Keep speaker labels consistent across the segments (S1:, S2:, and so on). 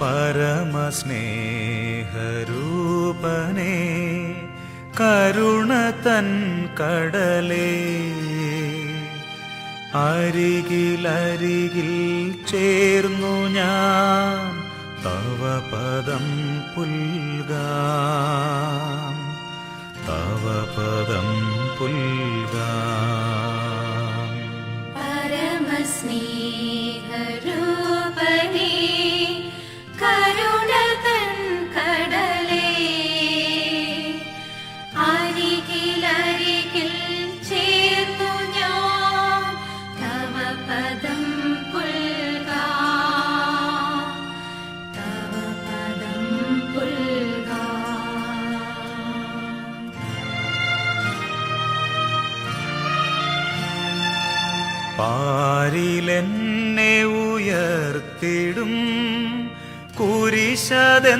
S1: പരമസ്നേഹരൂപനേ കരുണ തൻ കടലേ. അരികിലരികിൽ ചേർന്നു ഞാൻ തവ പദം പുൽകാം. തവ പദം പുൽകാം. ഉയർത്തിടും കുരിശതെന്നാലും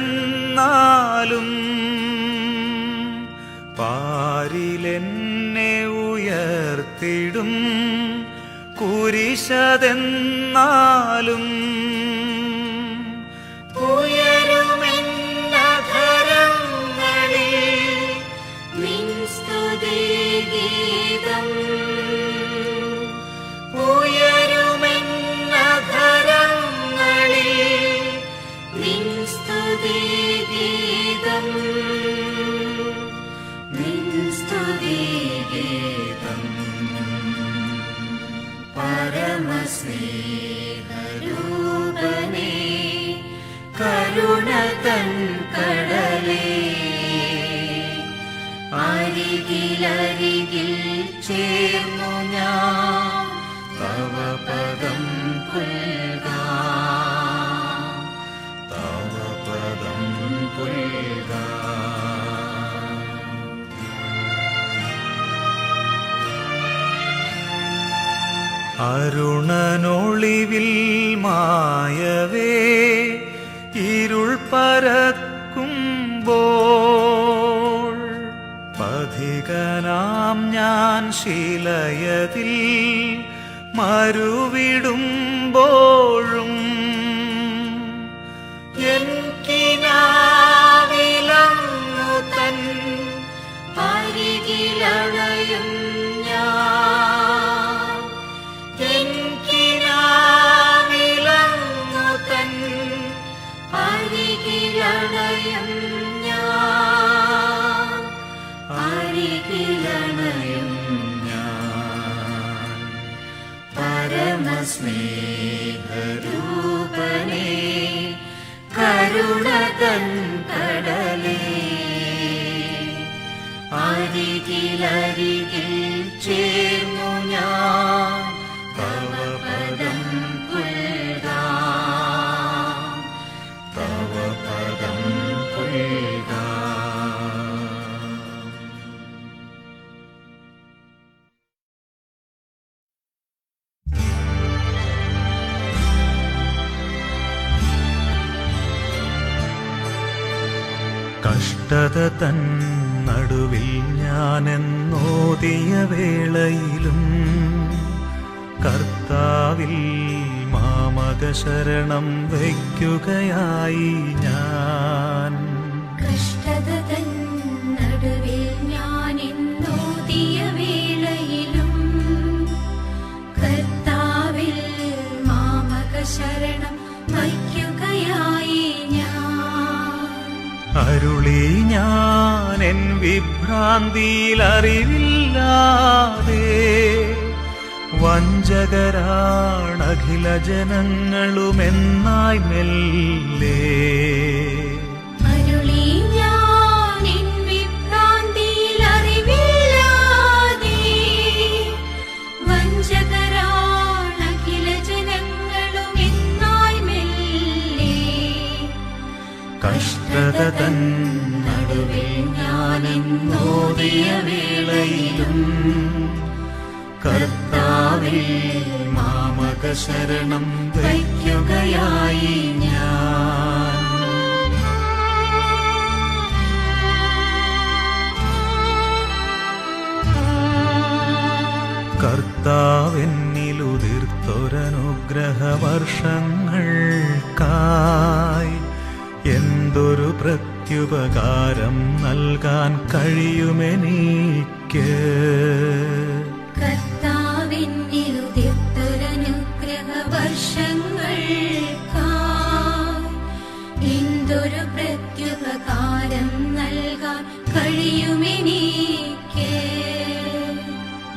S1: പാരിലെന്നെ ഉയർത്തിടും. കുരിശതെന്നാലും
S2: അരികിലരികിൽ ചേർന്നു ഞാൻ
S1: തവ പദം തവ പദം അരുണനൊളിവിൽ മായവേ ഇരുൾ പരക്കുമ്പോൾ പഥികനാം ഞാൻ ശിലയതിൽ മരുവിടുമ്പോഴും
S2: स्नेरूपे करुणकङ्कडले
S1: आरिति लि चे കഷ്ടത തൻ നടുവിൽ ഞാനെന്നോതിയ വേളയിലും കർത്താവിൽ മാമക ശരണം വയ്ക്കുകയായി ഞാൻ.
S2: കഷ്ടത
S1: അരുളി ഞാൻ എൻ വിഭ്രാന്തിയിൽ അറിവില്ലാതെ വഞ്ചകരാണഖില ജനങ്ങളുമെന്നായി മെല്ലേ കഷ്ടത തൻ നടുവിൽ ഞാനെന്നോതിയ വേളയിലും. കർത്താവിൽ മാമക ശരണം വയ്ക്കുകയായി ഞാൻ.
S3: പ്രത്യുപകാരം നൽകാൻ കഴിയുമെനിക്ക്.
S1: ചഷകം വർഷങ്ങൾക്കായി എന്തൊരു പ്രത്യുപകാരം നൽകാൻ കഴിയുമെനിക്ക്.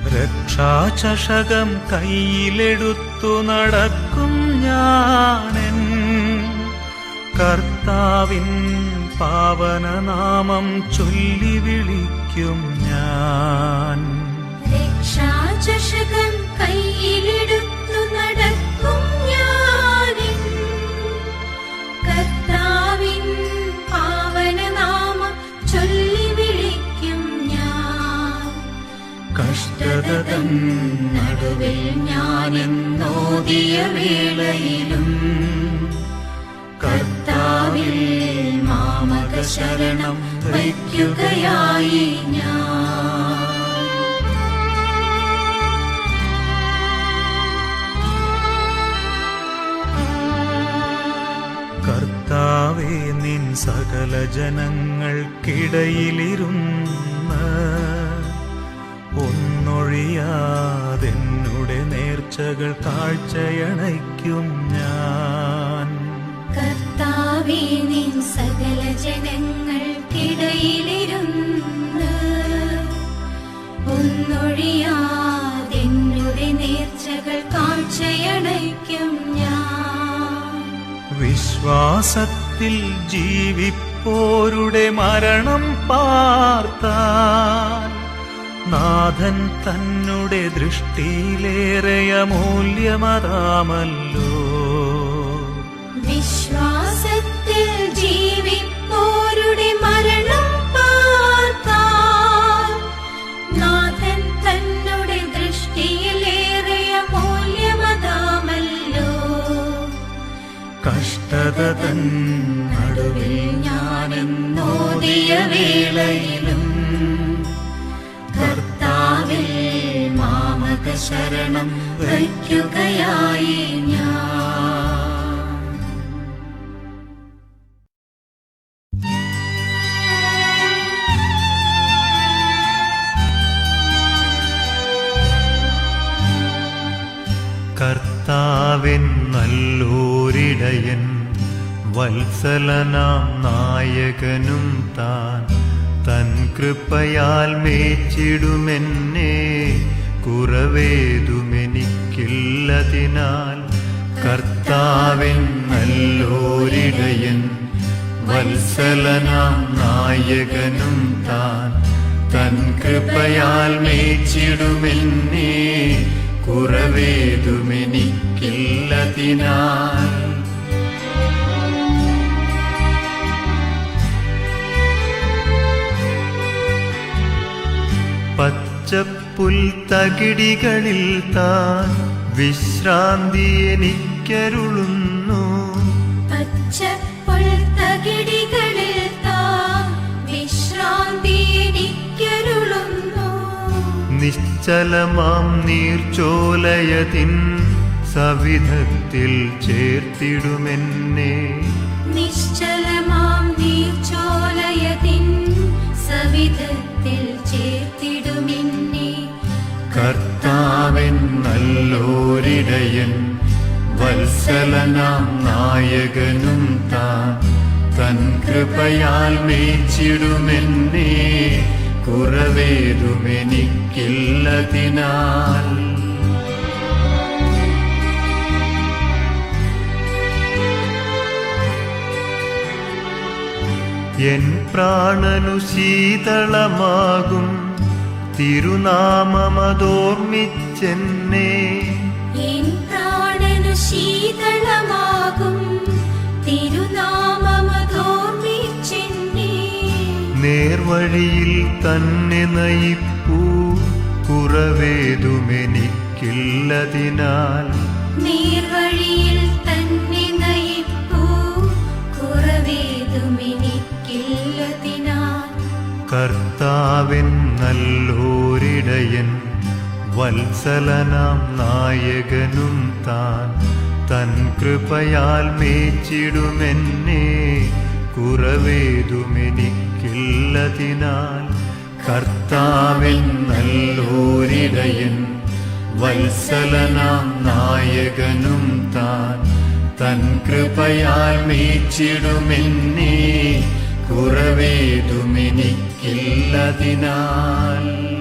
S3: രക്ഷാചഷകം കയ്യിലെടുത്തു നടക്കും ഞാനൻ. കർത്താവിൻ പാവനനാമം ചൊല്ലി വിളിക്കും ഞാൻ.
S1: രക്ഷാചഷകൻ കയ്യിലെടുത്തു നടക്കും ഞാനിൻ. കർത്താവിൻ പാവനനാമം ചൊല്ലി വിളിക്കും ഞാൻ.
S3: കഷ്ടതൻ നടുവിൽ ഞാനെന്നോദിയ വേളയിലും കർത്താവിൽ ശരണം വയ്ക്കുകയായി ഞാൻ. കർത്താവേ നിൻ സകല ജനങ്ങൾക്കിടയിലിരുന്ന് ഒന്നൊഴിയാതെന്നുടെ നേർച്ചകൾ കാഴ്ചയണയ്ക്കും ഞാൻ.
S1: കർത്താവേ ഒന്നൊഴിയാതെന്നുടെ നേർച്ചകൾ കാഴ്ചയണയ്ക്കും ഞാൻ.
S3: വിശ്വാസത്തിൽ ജീവിപ്പോരുടെ മരണം പാർത്താൽ നാഥൻ തന്നെ ദൃഷ്ടിയിലേറെയ മൂല്യമതാമല്ലോ
S1: വിശ്വാസത്തിൽ ജീവിപ്പോരുടെ
S3: കഷ്ടതൻ നടുവിൽ ഞാനെന്നോദിയ വേളയിലും കർത്താവിൽ മാമക ശരണം വയ്ക്കുകയായി ഞാൻ. കർത്താവിൻ നല്ലൂരിടയൻ വത്സലനാം നായകനും താൻ. തൻ കൃപയാൽ മേച്ചിടുമെന്നെ കുറവേതുമെനിക്കില്ലതിനാൽ. കർത്താവിൻ നല്ലോരിടയൻ വത്സലനാം നായകനും താൻ. തൻ കൃപയാൽ മേച്ചിടുമെന്നേ കുറവേതുമെനിക്കില്ലതിനാൽ. പച്ചപ്പുൽ തകിടികളിൽ താൻ വിശ്രാന്തി എനിക്കരുളുന്നു.
S1: പച്ചപ്പുൽ തകിടികളിൽ താൻ വിശ്രാന്തി എനിക്കരുളുന്നു.
S3: നിശ്ചലമാം നീർച്ചോലയതിൻ സവിധത്തിൽ ചേർത്തിടുമെന്നെ. കർത്താവൻ നല്ലോരിടയൻ വത്സലനാം നായകനും താൻ. തൻ കൃപയാൽ മേച്ചിടുമെന്നേ കുറവേതുമെനിക്കില്ലതിനാൽ. എൻ പ്രാണനു ശീതളമാകും തിരുനാമമതോർമ്മിച്ചെന്നെ.
S1: പ്രാണനു ശീതളമാകും. തിരുനാമമതോർമ്മിച്ചെന്നെ.
S3: നേർവഴിയിൽ തന്നെ നയിപ്പൂ. കുറവേതുമെനിക്കില്ലതിനാൽ.
S1: നേർവഴിയിൽ
S3: കർത്താവിൻ നല്ലൂരിടയൻ വത്സലനാം നായകനും താൻ. തൻ കൃപയാൽ മേച്ചിടുമെന്നെ
S1: കുറവേതുമെനിക്കില്ലതിനാൽ. കർത്താവിൻ നല്ലൂരിടയൻ വത്സലനാം നായകനും താൻ. തൻ കൃപയാൽ മേച്ചിടുമെന്നേ കുറവേതുമെനിക്കില്ലതിനാൽ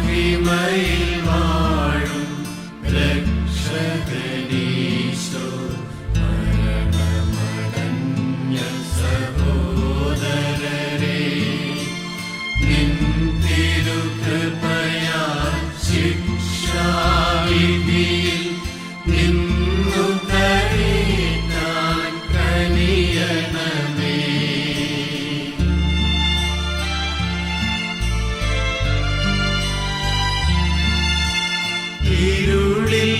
S1: قلبي ميل ഇരുളിൽ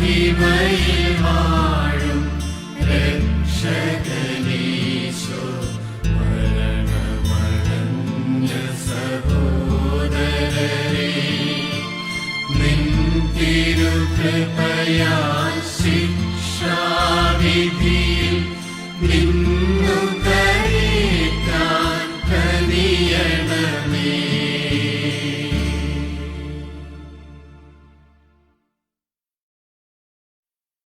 S4: മഹിമയിൽ വാഴും രക്ഷകനീശോ. മരണമടഞ്ഞ സഹോദരരെ ശിക്ഷാവിധി